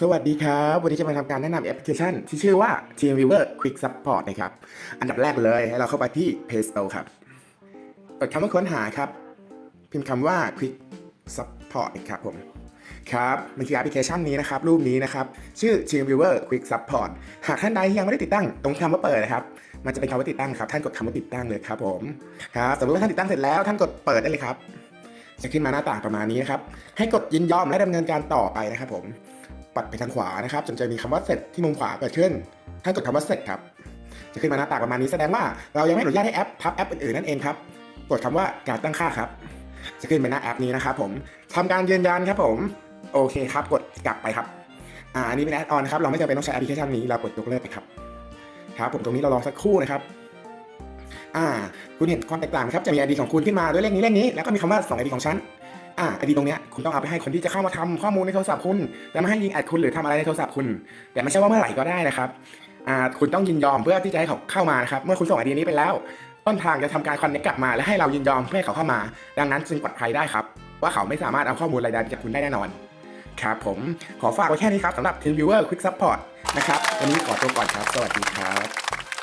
สวัสดีครับ วันนี้จะมาทำการแนะนำแอปพลิเคชัน ที่ชื่อว่า TeamViewer Quick Support นะครับ อันดับแรกเลยให้เราเข้าไปที่ Play Store ครับกดคำว่าค้นหาครับ พิมพ์คำว่า Quick Support นะครับผม ครับมันคือแอปพลิเคชันนี้นะครับ รูปนี้นะครับ ชื่อ TeamViewer Quick Support หากท่านใดยังไม่ได้ติดตั้ง ตรงคำว่าเปิดนะครับ มันจะเป็นคำว่าติดตั้งครับ ท่านกดคำว่าติดตั้งเลยครับผมครับสมมติว่าท่านติดตั้งเสร็จแล้วท่านกดเปิดได้เลยครับจะขึ้นมาหน้าต่างประมาณนี้นะครับ ให้กดยินยอมและดำเนินการต่อไปนะครับผม ปัดไปทางขวานะครับ จนจะมีคำว่าเสร็จที่มุมขวาเกิดขึ้นท่ากดคำว่าเสร็จครับ จะขึ้นมาหน้าต่างประมาณนี้แสดงว่าเรายังไม่อนุญาตให้แอปทับแอปอื่นๆนั่นเองครับ กดคำว่าการตั้งค่าครับ จะขึ้นเป็นหน้าแอปนี้นะครับผมทำการยืนยันครับผม โอเคครับ กดกลับไปครับ อ่า อันนี้เป็นแอดออนครับ เราไม่จำเป็นต้องใช้แอปพลิเคชันนี้ เรากดยกเลิกไปครับ ครับ ผมตรงนี้เรารอสักครู่นะครับอ่าคุณเห็นความแตกต่างครับ จะมี ID ของคุณขึ้นมาด้วยเลขนี้เลขนี้ แล้วก็มีคำว่า2 ID ของฉัน อ่า ID ตรงเนี้ยคุณต้องเอาไปให้คนที่จะเข้ามาทำข้อมูลในโทรศัพท์คุณแล้วมาให้ยิงแอดคุณหรือทำอะไรในโทรศัพท์คุณ แต่ไม่ใช่ว่าเมื่อไหร่ก็ได้นะครับอ่าคุณต้องยินยอมเพื่อที่จะให้เขาเข้ามานะครับเมื่อคุณส่ง ID นี้ไปแล้ว ต้นทางจะทำการคอนเนคกลับมา และให้เรายินยอมเพื่อให้เขาเข้ามา ดังนั้นจึงปลอดภัยได้ครับ ว่าเขาไม่สามารถเอาข้อมูลรายได้จากคุณได้แน่นอนครับผมขอฝากไว้แค่นี้ครับสำหรับ TeamViewer Quick Support นะครับวันนี้ขอตัวก่อนครับ สวัสดีครับ